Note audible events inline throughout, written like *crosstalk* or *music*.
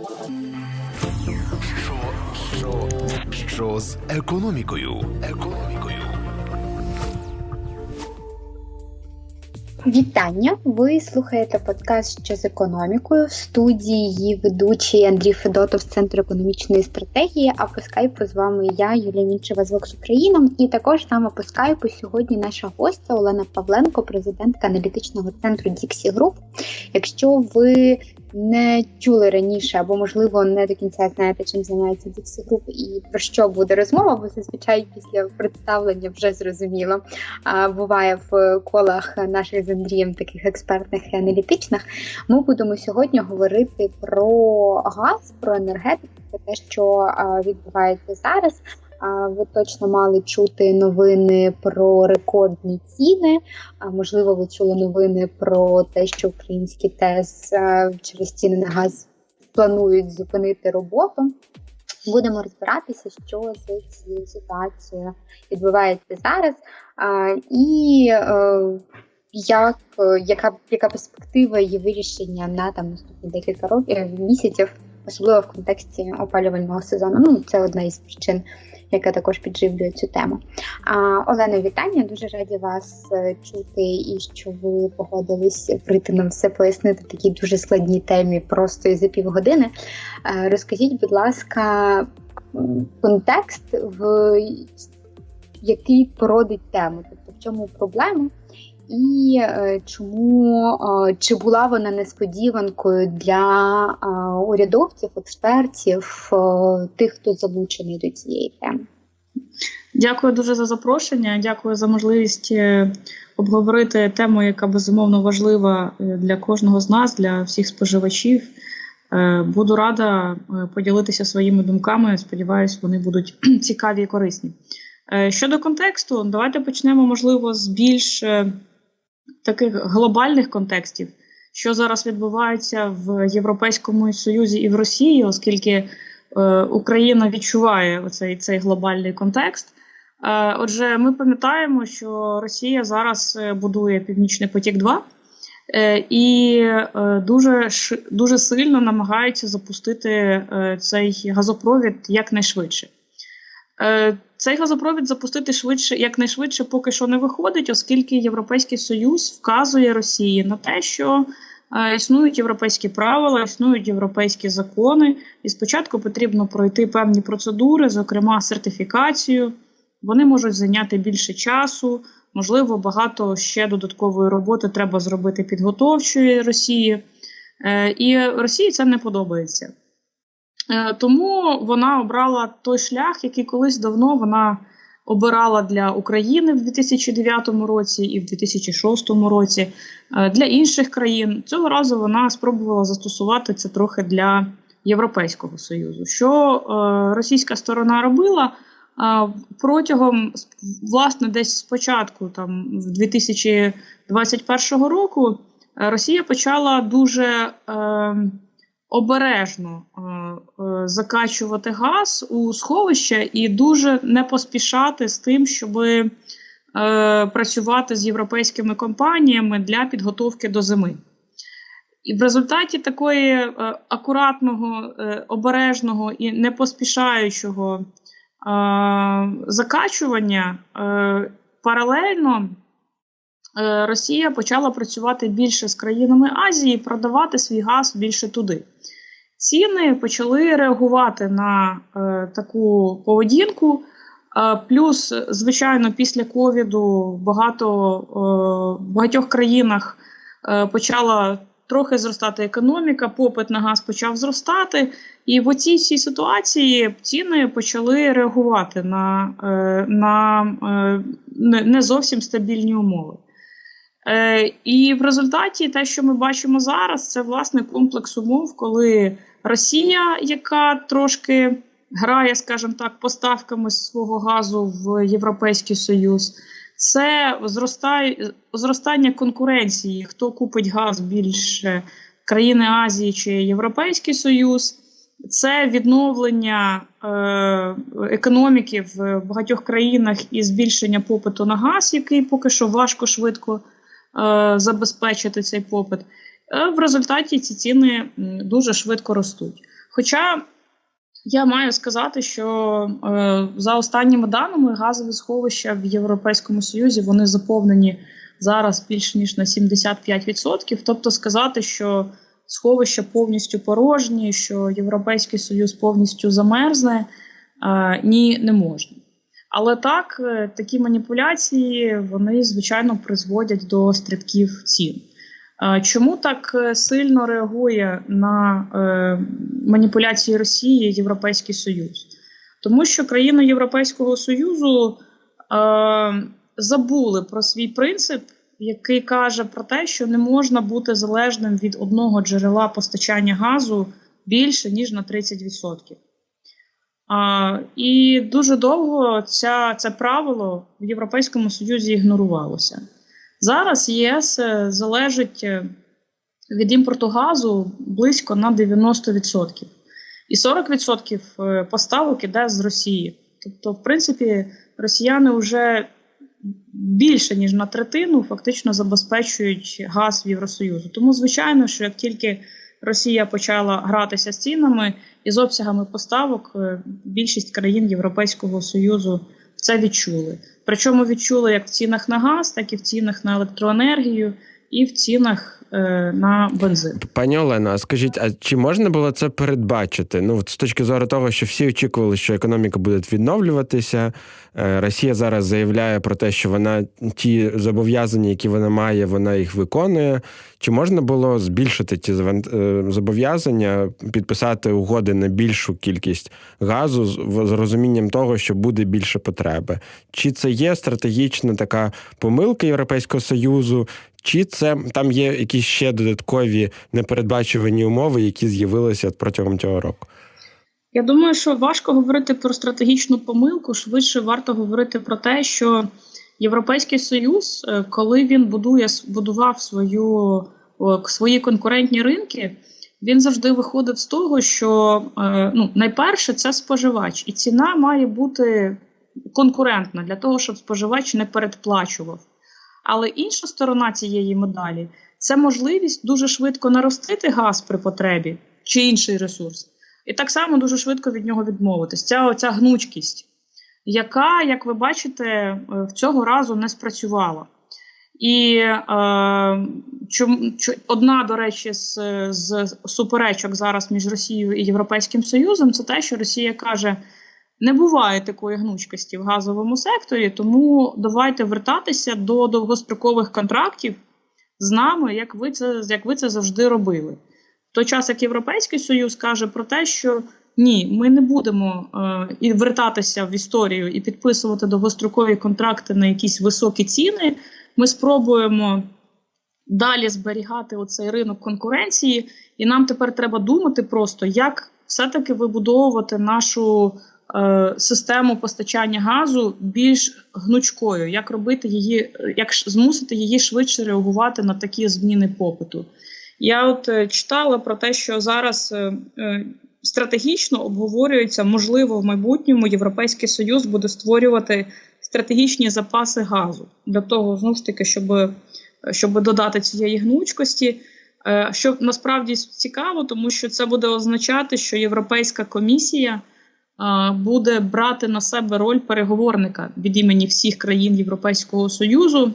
Що, що, що з економікою? Економікою. Вітання! Ви слухаєте подкаст «Що з економікою в студії її ведучий Андрій Федотов з Центру економічної стратегії. А по скайпу з вами я, Юлія Мінчева з Vox Україна. І також нами по скайпу сьогодні наша гостя Олена Павленко, президентка аналітичного центру Dixie Group. Якщо ви не чули раніше, або, можливо, не до кінця знаєте, чим займається Dixie Group і про що буде розмова, бо зазвичай після представлення вже зрозуміло. А буває в колах наших з Андрієм таких експертних і аналітичних. Ми будемо сьогодні говорити про газ, про енергетику, про те, що відбувається зараз. Ви точно мали чути новини про рекордні ціни. Можливо, ви чули новини про те, що українські ТЕС через ціни на газ планують зупинити роботу. Будемо розбиратися, що з цією ситуацією відбувається зараз, і е, як яка яка перспектива її вирішення на там наступні декілька років місяців, особливо в контексті опалювального сезону. Ну це одна із причин яка також підживлює цю тему. А, Олено, вітання. Дуже раді вас е, чути і що ви погодились прийти нам все пояснити такій дуже складній темі просто і за півгодини. Е, розкажіть, будь ласка, контекст, в який породить тему, тобто в чому проблема? І е, чому е, чи була вона несподіванкою для е, урядовців, експертів, тих, хто залучений до цієї теми? Дякую дуже за запрошення. Дякую за можливість обговорити тему, яка безумовно важлива для кожного з нас, для всіх споживачів. Буду рада поділитися своїми думками. Сподіваюсь, вони будуть *clears throat* цікаві і корисні. Щодо контексту, давайте почнемо, можливо, з більш таких глобальних контекстів, що зараз відбувається в Європейському Союзі і в Росії, оскільки е, Україна відчуває оцей цей глобальний контекст. Е, отже, ми пам'ятаємо, що Росія зараз е, будує Північний потік. 2 е, і е, дуже дуже сильно намагається запустити е, цей газопровід якнайшвидше. Е, цей газопровід запустити швидше, якнайшвидше поки що не виходить, оскільки Європейський Союз вказує Росії на те, що е, існують європейські правила, існують європейські закони, і спочатку потрібно пройти певні процедури, зокрема сертифікацію. Вони можуть зайняти більше часу, можливо, багато ще додаткової роботи треба зробити підготовчої Росії. Е, і Росії це не подобається. Е, тому вона обрала той шлях, який колись давно вона обирала для України в 2009 році і в 2006 році. Е, для інших країн цього разу вона спробувала застосувати це трохи для Європейського союзу. Що е, російська сторона робила протягом власне десь спочатку, там в 2021 року, Росія почала дуже обережно е, е, закачувати газ у сховище і дуже не поспішати з тим, щоб е, працювати з європейськими компаніями для підготовки до зими. І в результаті такої е, акуратного, е, обережного і не поспішаючого е, закачування е, паралельно Росія почала працювати більше з країнами Азії, продавати свій газ більше туди. Ціни почали реагувати на е, таку поведінку. Е, плюс, звичайно, після ковіду багато е, в багатьох країнах е, почала трохи зростати економіка, попит на газ почав зростати, і в оцій цій ситуації ціни почали реагувати на, е, на е, не зовсім стабільні умови. Е, І в результаті те, що ми бачимо зараз, це власне комплекс умов, коли Росія, яка трошки грає, скажімо так, поставками свого газу в Європейський Союз, це зростає, зростання конкуренції, хто купить газ більше країни Азії чи Європейський Союз. Це відновлення е, економіки в багатьох країнах і збільшення попиту на газ, який поки що важко швидко забезпечити цей попит. Е, в результаті ці ціни дуже швидко ростуть. Хоча я маю сказати, що е, за останніми даними газові сховища в Європейському Союзі вони заповнені зараз більш ніж на 75%. Тобто сказати, що сховища повністю порожні, що Європейський Союз повністю замерзне, е, ні, не можна. Але так, е, такі маніпуляції вони звичайно призводять до стрибків цін. Чому так е, сильно реагує на е, маніпуляції Росії Європейський Союз? Тому що країни Європейського Союзу е, забули про свій принцип, який каже про те, що не можна бути залежним від одного джерела постачання газу більше ніж на 30%. І дуже довго ця, це правило в Європейському Союзі ігнорувалося. Зараз ЄС е, залежить е, від імпорту газу близько на 90%. І 40% е, поставок іде з Росії. Тобто, в принципі, росіяни вже більше ніж на третину фактично забезпечують газ в Євросоюзу. Тому, звичайно, що як тільки Росія почала гратися з цінами і з обсягами поставок, більшість країн Європейського Союзу це відчули. Причому відчули як в цінах на газ, так і в цінах на електроенергію, і в цінах е, на бензин. Пані Олена, скажіть, а чи можна було це передбачити? Ну з точки зору того, що всі очікували, що економіка буде відновлюватися. Е, Росія зараз заявляє про те, що вона ті зобов'язання, які вона має, вона їх виконує. Чи можна було збільшити ті е, зобов'язання, підписати угоди на більшу кількість газу з розумінням того, що буде більше потреби? Чи це є стратегічна така помилка Європейського союзу? Чи це там є якісь ще додаткові непередбачувані умови, які з'явилися протягом цього року? Я думаю, що важко говорити про стратегічну помилку. Швидше варто говорити про те, що Європейський Союз, е, коли він будує будував свою свої конкурентні ринки, він завжди виходив з того, що е, ну, найперше це споживач, і ціна має бути конкурентна для того, щоб споживач не передплачував. Але інша сторона цієї медалі це можливість дуже швидко наростити газ при потребі чи інший ресурс, і так само дуже швидко від нього відмовитись. Ця оця гнучкість, яка, як ви бачите, е, в цього разу не спрацювала. І е, чом, чом, одна, до речі, з, з суперечок зараз між Росією і Європейським Союзом це те, що Росія каже. Не буває такої гнучкості в газовому секторі, тому давайте вертатися до довгострокових контрактів з нами, як ви це як ви це завжди робили. В той час, як Європейський Союз каже про те, що ні, ми не будемо е, і вертатися в історію і підписувати довгострокові контракти на якісь високі ціни. Ми спробуємо далі зберігати оцей ринок конкуренції, і нам тепер треба думати просто, як все-таки вибудовувати нашу. Е, систему постачання газу більш гнучкою, як робити її, як змусити її швидше реагувати на такі зміни попиту. Я от е, читала про те, що зараз е, стратегічно обговорюється, можливо, в майбутньому Європейський Союз буде створювати стратегічні запаси газу для того, знову ж таки, щоб, щоб додати цієї гнучкості. Що насправді цікаво, тому що це буде означати, що Європейська комісія буде брати на себе роль переговорника від імені всіх країн Європейського Союзу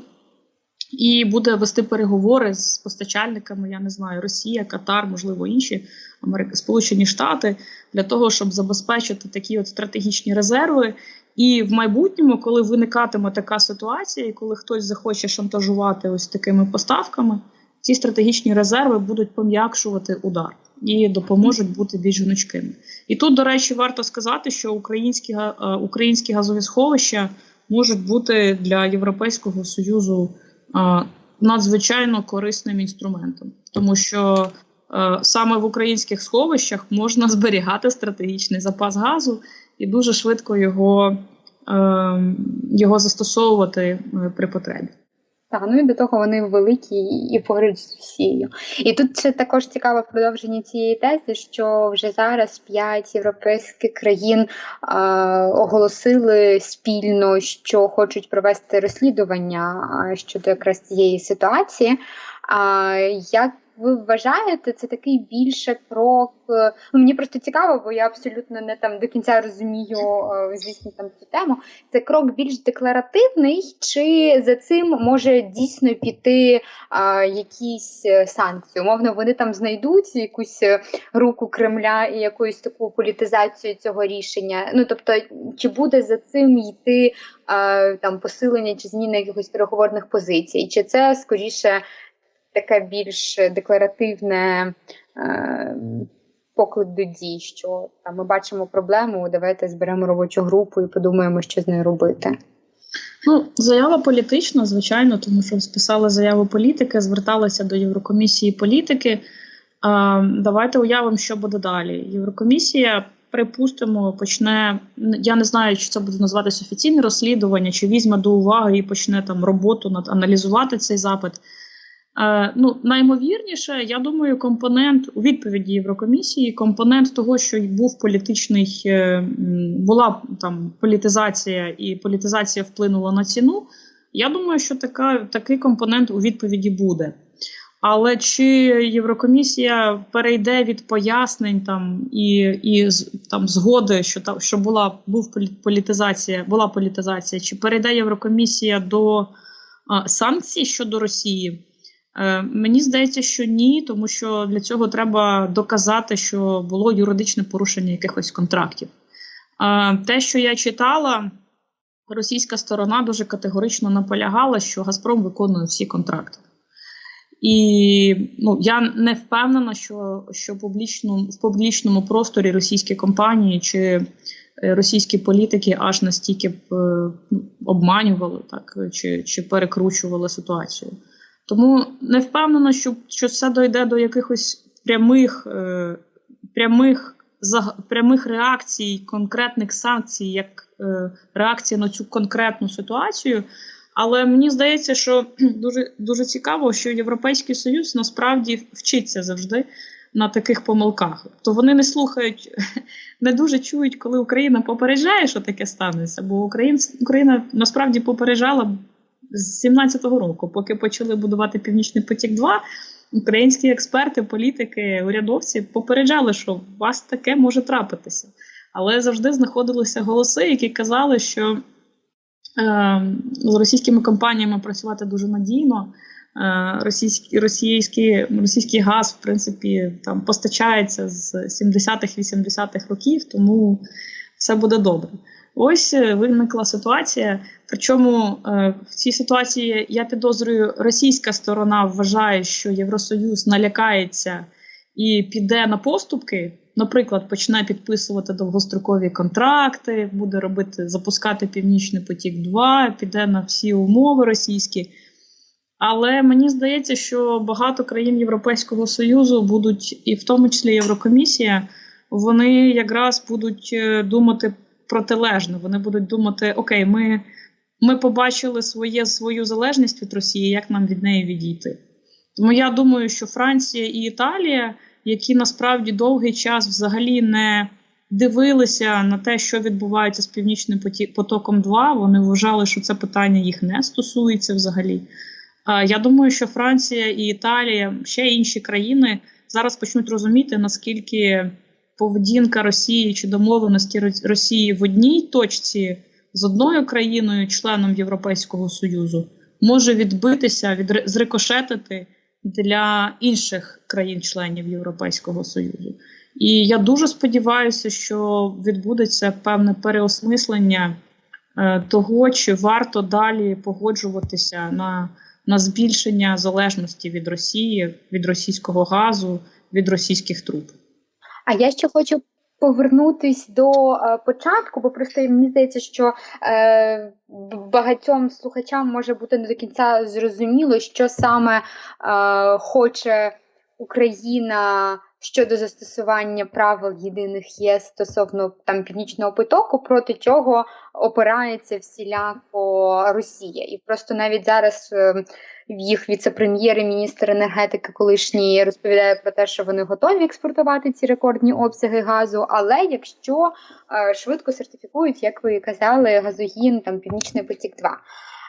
і буде вести переговори з постачальниками, я не знаю, Росія, Катар, можливо, інші Америка, Сполучені Штати для того, щоб забезпечити такі от стратегічні резерви. І в майбутньому, коли виникатиме така ситуація, і коли хтось захоче шантажувати ось такими поставками, ці стратегічні резерви будуть пом'якшувати удар і допоможуть бути більш гнучкими. І тут, до речі, варто сказати, що українські е, українські газові сховища можуть бути для Європейського союзу е, надзвичайно корисним інструментом, тому що е, саме в українських сховищах можна зберігати стратегічний запас газу і дуже швидко його, його застосовувати при потребі. Так, ну і до того вони великі і поруч з Росією. І тут це також цікаве продовження цієї тези, що вже зараз п'ять європейських країн е, оголосили спільно, що хочуть провести розслідування щодо якраз цієї ситуації. А як ви вважаєте, це такий більше крок? е, Ну мені просто цікаво, бо я абсолютно не там до кінця розумію, е, звісно, там цю тему. Це крок більш декларативний, чи за цим може дійсно піти а, якісь е, санкції? Умовно, вони там знайдуть якусь руку Кремля і якусь таку політизацію цього рішення. Ну тобто, чи буде за цим йти а, там посилення чи зміна якихось переговорних позицій, чи це скоріше таке більш декларативне е, поклик до дій, що там ми бачимо проблему, давайте зберемо робочу групу і подумаємо, що з нею робити. Ну, заява політична, звичайно, тому що списали заяву політики, зверталися до Єврокомісії політики. А, давайте уявимо, що буде далі. Єврокомісія, припустимо, почне. Я не знаю, чи це буде називатися офіційне розслідування, чи візьме до уваги і почне там роботу над аналізувати цей запит. Е, ну, наймовірніше, я думаю, компонент у відповіді Єврокомісії, компонент того, що був політичний, е, була там політизація, і політизація вплинула на ціну. Я думаю, що така, такий компонент у відповіді буде. Але чи Єврокомісія перейде від пояснень там і і там згоди, що там що була був політизація, була політизація, чи перейде Єврокомісія до а, санкцій щодо Росії? Е, мені здається, що ні, тому що для цього треба доказати, що було юридичне порушення якихось контрактів. Е, те, що я читала, російська сторона дуже категорично наполягала, що Газпром виконує всі контракти. І ну, я не впевнена, що, що публічну, в публічному просторі російські компанії чи е, російські політики аж настільки б ну, обманювали так, чи, чи перекручували ситуацію. Тому не впевнена, що, що це дойде до якихось прямих, е, прямих, заг- прямих реакцій, конкретних санкцій, як е, реакція на цю конкретну ситуацію. Але мені здається, що *clears throat* дуже, дуже цікаво, що Європейський Союз насправді вчиться завжди на таких помилках. То вони не слухають, *laughs* не дуже чують, коли Україна попереджає, що таке станеться. Бо Україн, Україна насправді попереджала з 17-го року, поки почали будувати Північний потік 2 Українські експерти, політики, урядовці попереджали, що у вас таке може трапитися. Але завжди знаходилися голоси, які казали, що е, з російськими компаніями працювати дуже надійно. Е, Російський, російський, російський газ, в принципі, там постачається з 70-х, 80-х років, тому все буде добре. Ось е, виникла ситуація. Причому е, в цій ситуації я підозрюю, російська сторона вважає, що Євросоюз налякається і піде на поступки. Наприклад, почне підписувати довгострокові контракти, буде робити запускати Північний потік 2 піде на всі умови російські. Але мені здається, що багато країн Європейського Союзу будуть, і в тому числі Єврокомісія, вони якраз будуть е, думати протилежно. Вони будуть думати: Окей, ми, ми побачили своє, свою залежність від Росії, як нам від неї відійти. Тому я думаю, що Франція і Італія, які насправді довгий час взагалі не дивилися на те, що відбувається з Північним потоком 2, вони вважали, що це питання їх не стосується взагалі. Я думаю, що Франція і Італія, ще інші країни зараз почнуть розуміти, наскільки поведінка Росії чи домовленості Ро- Росії в одній точці з одною країною, членом Європейського Союзу, може відбитися, від зрикошетити для інших країн-членів Європейського Союзу. І я дуже сподіваюся, що відбудеться певне переосмислення е, того, чи варто далі погоджуватися на, на збільшення залежності від Росії, від російського газу, від російських труб. А я ще хочу повернутись до е, початку, бо просто мені здається, що е, багатьом слухачам може бути не до кінця зрозуміло, що саме е, хоче Україна щодо застосування правил єдиних ЄС стосовно там північного потоку, проти чого опирається всіляко Росія, і просто навіть зараз. Е, їх віце-прем'єр і міністр енергетики колишній розповідає про те, що вони готові експортувати ці рекордні обсяги газу. Але якщо е, швидко сертифікують, як ви казали, газогін там Північний потік 2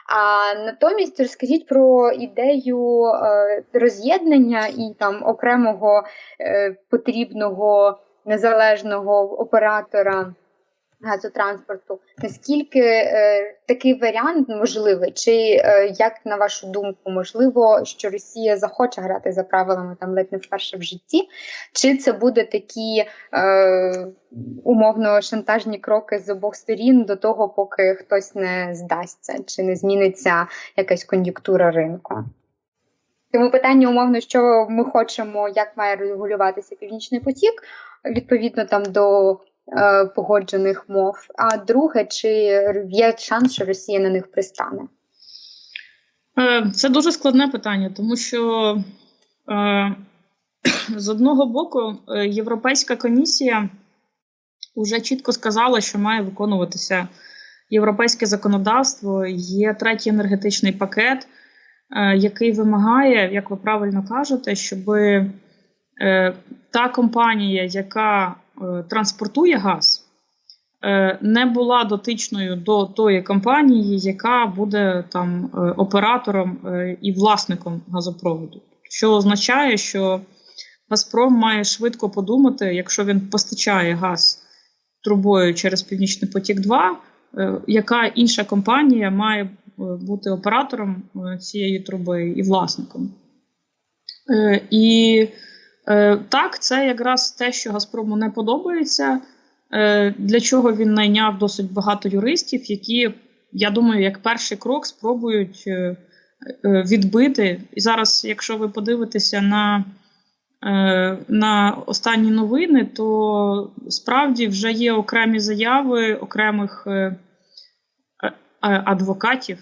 А натомість розкажіть про ідею е, роз'єднання і там окремого е, потрібного незалежного оператора газотранспорту. Наскільки е, такий варіант можливий? Чи е, як на вашу думку, можливо, що Росія захоче грати за правилами там ледь не вперше в житті? Чи це буде такі е, умовно шантажні кроки з обох сторін до того, поки хтось не здасться, чи не зміниться якась кон'юнктура ринку? Тому питання умовно, що ми хочемо, як має регулюватися північний потік, відповідно там до погоджених мов. А друге, чи є шанс, що Росія на них пристане? Е, Це дуже складне питання, тому що е, *clears throat* з одного боку е, Європейська комісія вже чітко сказала, що має виконуватися європейське законодавство. Є третій енергетичний пакет, е, який вимагає, як ви правильно кажете, щоб е, та компанія, яка е, транспортує газ, е, не була дотичною до тої компанії, яка буде там е, оператором е, і власником газопроводу. Що означає, що Газпром має швидко подумати, якщо він постачає газ трубою через Північний потік 2, е, яка інша компанія має е, бути оператором е, цієї труби і власником. Е, І е, так, це якраз те, що Газпрому не подобається, е, для чого він найняв досить багато юристів, які, я думаю, як перший крок спробують е, відбити. І зараз, якщо ви подивитеся на на останні новини, то справді вже є окремі заяви окремих адвокатів,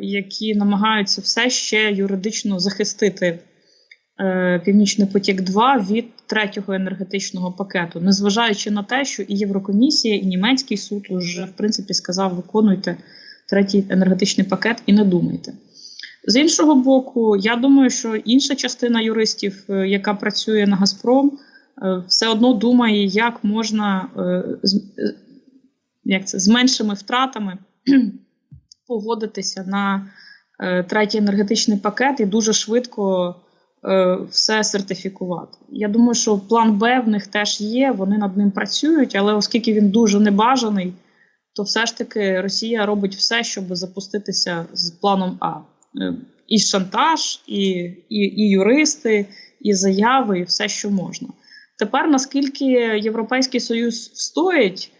які намагаються все ще юридично захистити Північний потік 2 від третього енергетичного пакету, незважаючи на те, що і Єврокомісія, і німецький суд вже в принципі сказав: виконуйте третій енергетичний пакет і не думайте. З іншого боку, я думаю, що інша частина юристів, е, яка працює на Газпром, е, все одно думає, як можна е, е, як це, з меншими втратами *clears throat* погодитися на е, третій енергетичний пакет і дуже швидко е, все сертифікувати. Я думаю, що план Б в них теж є, вони над ним працюють, але оскільки він дуже небажаний, то все ж таки Росія робить все, щоб запуститися з планом А. Е, І шантаж, і, і, і юристи, і заяви, і все, що можна. Тепер наскільки Європейський Союз встоїть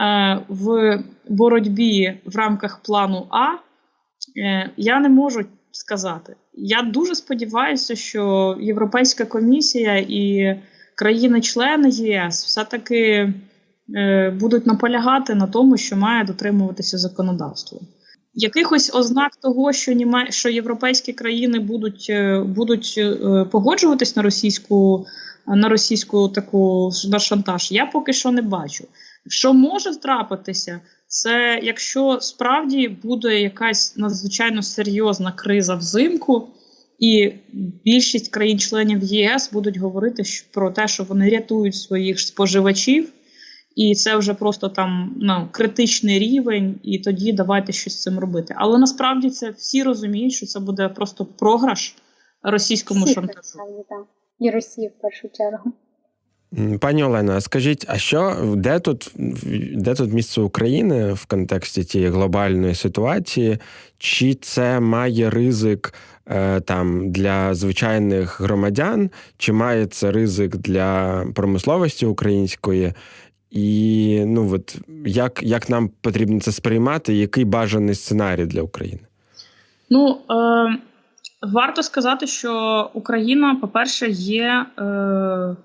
е, в боротьбі в рамках плану А, е, я не можу сказати. Я дуже сподіваюся, що Європейська комісія і країни-члени єС все-таки е, будуть наполягати на тому, що має дотримуватися законодавство. Якихось ознак того, що німе, що європейські країни будуть, е, будуть е, погоджуватись на російську на російську таку на шантаж, я поки що не бачу. Що може трапитися, це якщо справді буде якась надзвичайно серйозна криза взимку, і більшість країн-членів ЄС будуть говорити про те, що вони рятують своїх споживачів, і це вже просто там ну, критичний рівень, і тоді давайте щось з цим робити. Але насправді це всі розуміють, що це буде просто програш російському Всі шантажу. І Росії в першу чергу. Пані Олено, скажіть, а що де тут, де тут місце України в контексті цієї глобальної ситуації? Чи це має ризик е, там для звичайних громадян, чи має це ризик для промисловості української? І ну от як, як нам потрібно це сприймати? Який бажаний сценарій для України? Ну е, варто сказати, що Україна, по-перше, є е,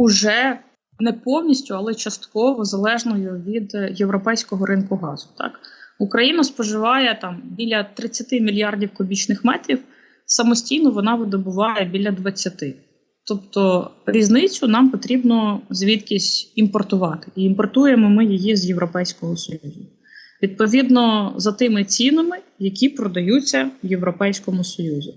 уже не повністю, але частково залежною від європейського ринку газу. Так, Україна споживає там біля 30 мільярдів кубічних метрів. Самостійно вона видобуває біля 20. Тобто різницю нам потрібно звідкись імпортувати. І імпортуємо ми її з Європейського Союзу. Відповідно за тими цінами, які продаються в Європейському Союзі.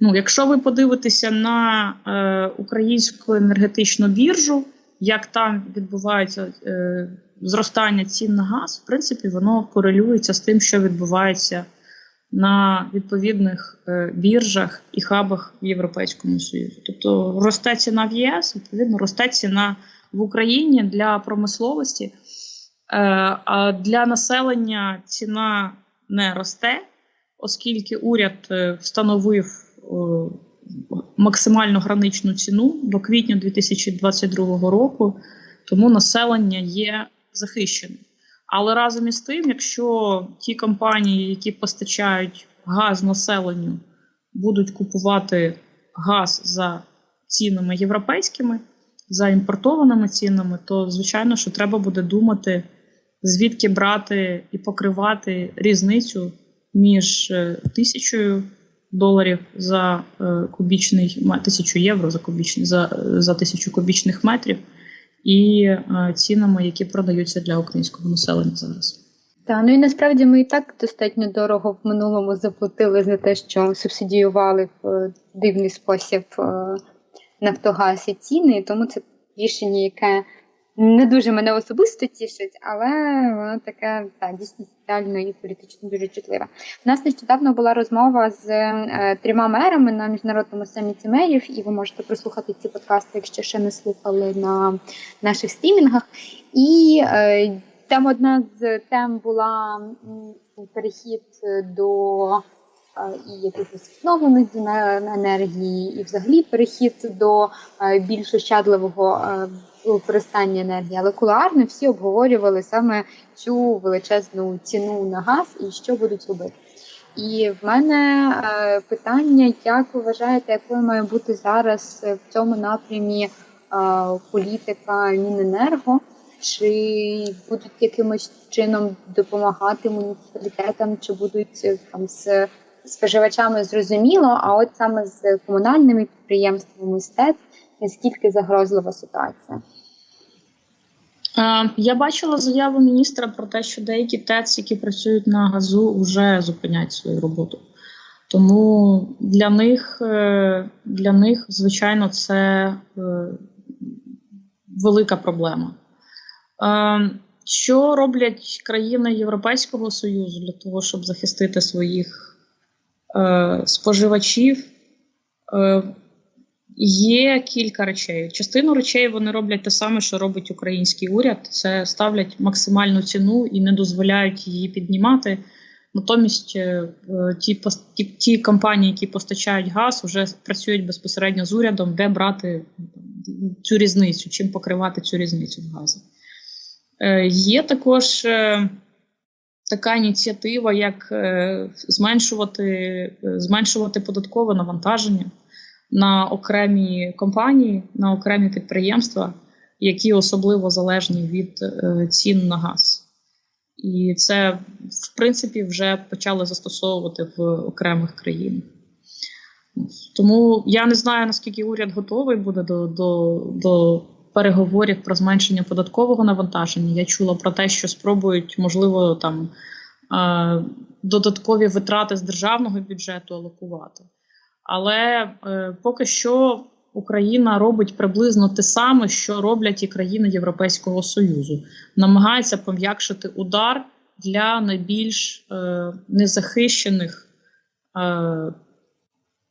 Ну, якщо ви подивитеся на е, українську енергетичну біржу, як там відбувається е, зростання цін на газ, в принципі, воно корелюється з тим, що відбувається на відповідних е, біржах і хабах в Європейському Союзі. Тобто росте ціна в ЄС, відповідно, росте ціна в Україні для промисловості, е, а для населення ціна не росте, оскільки уряд е, встановив максимально граничну ціну до квітня 2022 року, тому населення є захищеним. Але разом із тим, якщо ті компанії, які постачають газ населенню, будуть купувати газ за цінами європейськими, за імпортованими цінами, то звичайно, що треба буде думати, звідки брати і покривати різницю між е, тисячою доларів за е, кубічний тисячу євро за кубічний за, за тисячу кубічних метрів і е, цінами, які продаються для українського населення зараз. Та ну і насправді ми і так достатньо дорого в минулому заплатили за те, що субсидіювали в е, дивний спосіб е, Нафтогаз і ціни, тому це рішення, яке не дуже мене особисто тішить, але воно таке та, дійсно соціально і політично дуже чутливе. У нас нещодавно була розмова з е, трьома мерами на міжнародному саміті мерів, і ви можете прослухати ці подкасти, якщо ще не слухали на наших стрімінгах. І е, там одна з тем була перехід до е, і якихось відновлених енергії, і взагалі перехід до е, більш ощадливого е, використання енергії, але кулуарно всі обговорювали саме цю величезну ціну на газ і що будуть робити. І в мене е, питання, як ви вважаєте, якою має бути зараз в цьому напрямі е, політика Міненерго? Чи будуть якимось чином допомагати муніципалітетам, чи будуть е, там з споживачами зрозуміло, а от саме з комунальними підприємствами СТЕЦ наскільки загрозлива ситуація? Я бачила заяву міністра про те, що деякі ТЕЦ, які працюють на газу, вже зупинять свою роботу. Тому для них, е, для них, звичайно, це е, велика проблема. Що роблять країни Європейського Союзу для того, щоб захистити своїх е, споживачів? Є кілька речей. Частину речей вони роблять те саме, що робить український уряд. Це ставлять максимальну ціну і не дозволяють її піднімати. Натомість е, ті ті, ті компанії, які постачають газ, вже працюють безпосередньо з урядом, де брати цю різницю, чим покривати цю різницю в газі. Е, є також е, така ініціатива, як зменшувати, зменшувати податкове навантаження на окремі компанії, на окремі підприємства, які особливо залежні від е, цін на газ. І це, в принципі, вже почали застосовувати в окремих країнах. Тому я не знаю, наскільки уряд готовий буде до, до, до переговорів про зменшення податкового навантаження. Я чула про те, що спробують, можливо, там е, додаткові витрати з державного бюджету алокувати. Але е, поки що Україна робить приблизно те саме, що роблять і країни Європейського Союзу, намагається пом'якшити удар для найбільш е, незахищених е,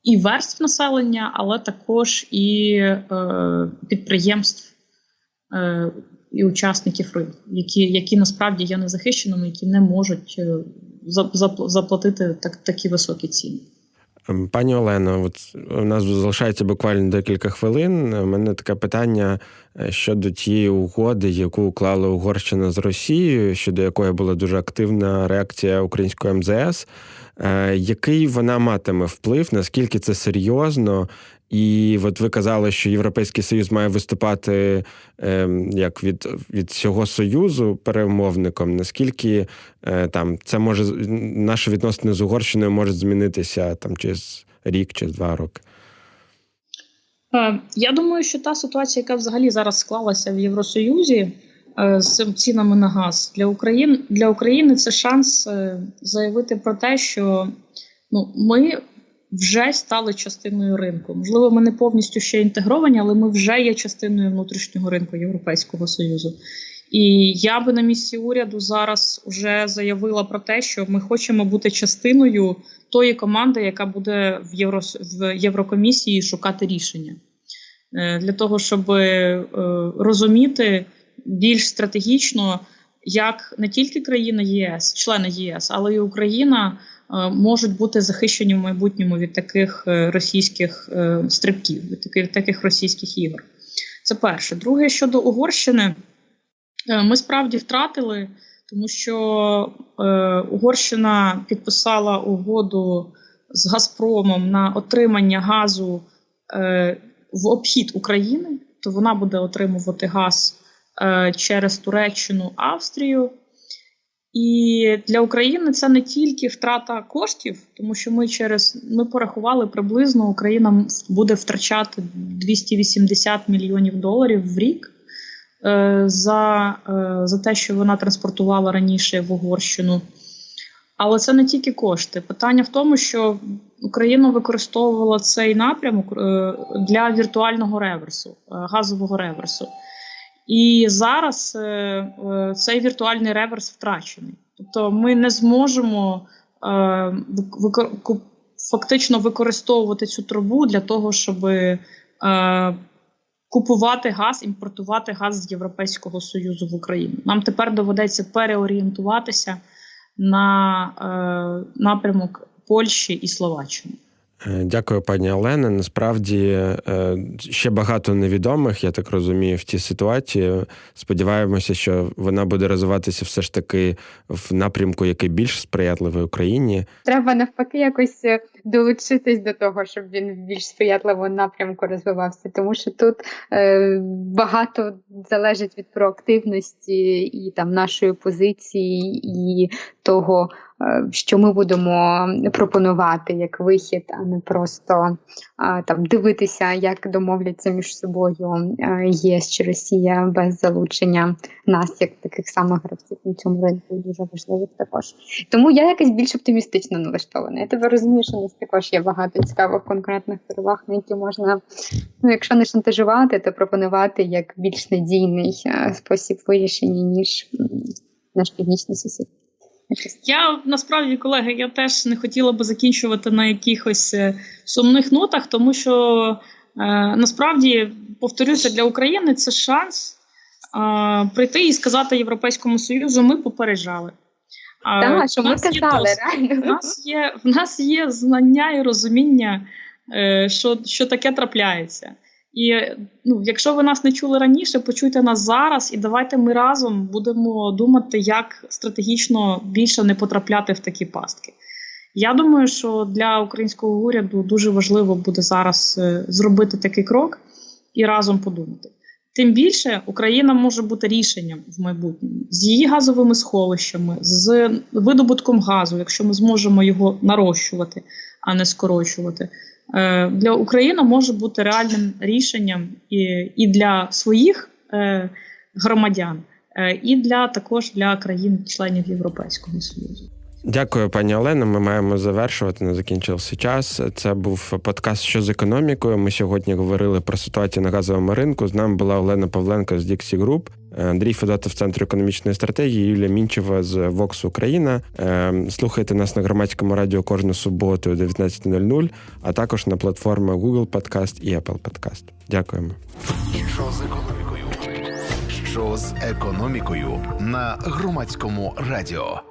і верств населення, але також і е, підприємств. Е, і учасників ринку, які які насправді є незахищеними, які не можуть е, заплатити так, такі високі ціни. Ем, пані Олено, от у нас залишається буквально декілька хвилин. У мене таке питання е, щодо тієї угоди, яку уклала Угорщина з Росією, щодо якої була дуже активна реакція української МЗС. Е, який вона матиме вплив, наскільки це серйозно, і от ви казали, що Європейський Союз має виступати е, як від від цього союзу перемовником. Наскільки е, там це може наші відносини з Угорщиною можуть змінитися там через рік, через два роки? Е, я думаю, що та ситуація, яка взагалі зараз склалася в Євросоюзі е, з цінами на газ для України для України це шанс е, заявити про те, що ну ми вже стали частиною ринку. Можливо, ми не повністю ще інтегровані, але ми вже є частиною внутрішнього ринку Європейського Союзу. І я би на місці уряду зараз вже заявила про те, що ми хочемо бути частиною тої команди, яка буде в Євро в Єврокомісії шукати рішення е, для того, щоб е, розуміти більш стратегічно, як не тільки країни ЄС, члени ЄС, але й Україна можуть бути захищені в майбутньому від таких російських стрибків, від таких, таких російських ігор. Це перше. Друге щодо Угорщини. Е, ми справді втратили, тому що е, Угорщина підписала угоду з Газпромом на отримання газу е, в обхід України, то вона буде отримувати газ е, через Туреччину, Австрію. І для України це не тільки втрата коштів, тому що ми через ми порахували приблизно Україна буде втрачати 280 мільйонів доларів в рік. Е, за, е, за те, що вона транспортувала раніше в Угорщину. Але це не тільки кошти. Питання в тому, що Україна використовувала цей напрямок е, для віртуального реверсу, газового реверсу. І зараз цей віртуальний реверс втрачений. Тобто ми не зможемо фактично використовувати цю трубу для того, щоб купувати газ, імпортувати газ з Європейського Союзу в Україну. Нам тепер доведеться переорієнтуватися на е, напрямок Польщі і Словаччини. Е, дякую, пані Олена. Насправді е, ще багато невідомих, я так розумію, в цій ситуації. Сподіваємося, що вона буде розвиватися все ж таки в напрямку, який більш сприятливий Україні. Треба навпаки якось е, долучитись до того, щоб він в більш сприятливому напрямку розвивався, тому що тут е, багато залежить від проактивності і там нашої позиції і того. Е, що ми будемо пропонувати як вихід, а не просто там дивитися, як домовляться між собою е, ЄС чи Росія без залучення нас, як таких самих гравців на цьому ринку, дуже важливих також. Тому я якось більш оптимістично налаштована. Я тебе розумію, що у нас також є багато цікавих конкретних переваг, на які можна, ну якщо не шантажувати, то пропонувати як більш надійний е, спосіб вирішення, ніж наш північний сусід. Я насправді, колеги, я теж не хотіла би закінчувати на якихось е, сумних нотах, тому що е, насправді повторюся для України це шанс е, прийти і сказати Європейському Союзу, ми попереджали. Так, що ми казали, реально. В нас є в нас є знання і розуміння, е, що, що таке трапляється. І ну, якщо ви нас не чули раніше, почуйте нас зараз, і давайте ми разом будемо думати, як стратегічно більше не потрапляти в такі пастки. Я думаю, що для українського уряду дуже важливо буде зараз е, зробити такий крок і разом подумати. Тим більше Україна може бути рішенням в майбутньому з її газовими сховищами, з видобутком газу, якщо ми зможемо його нарощувати, а не скорочувати. Е, для України може бути реальним рішенням і для своїх е, громадян, е, і для також для країн-членів Європейського Союзу. Дякую, пані Олено. Ми маємо завершувати. Не закінчився час. Це був подкаст що з економікою. Ми сьогодні говорили про ситуацію на газовому ринку. З нами була Олена Павленко з Діксі Груп, Андрій Федотов, Центру економічної стратегії, Юлія Мінчева з Вокс Україна. Ем, слухайте нас на громадському радіо кожну суботу о 19.00, а також на платформах Google Podcast і Apple Podcast. Дякуємо. Що з економікою? Що з економікою на громадському радіо?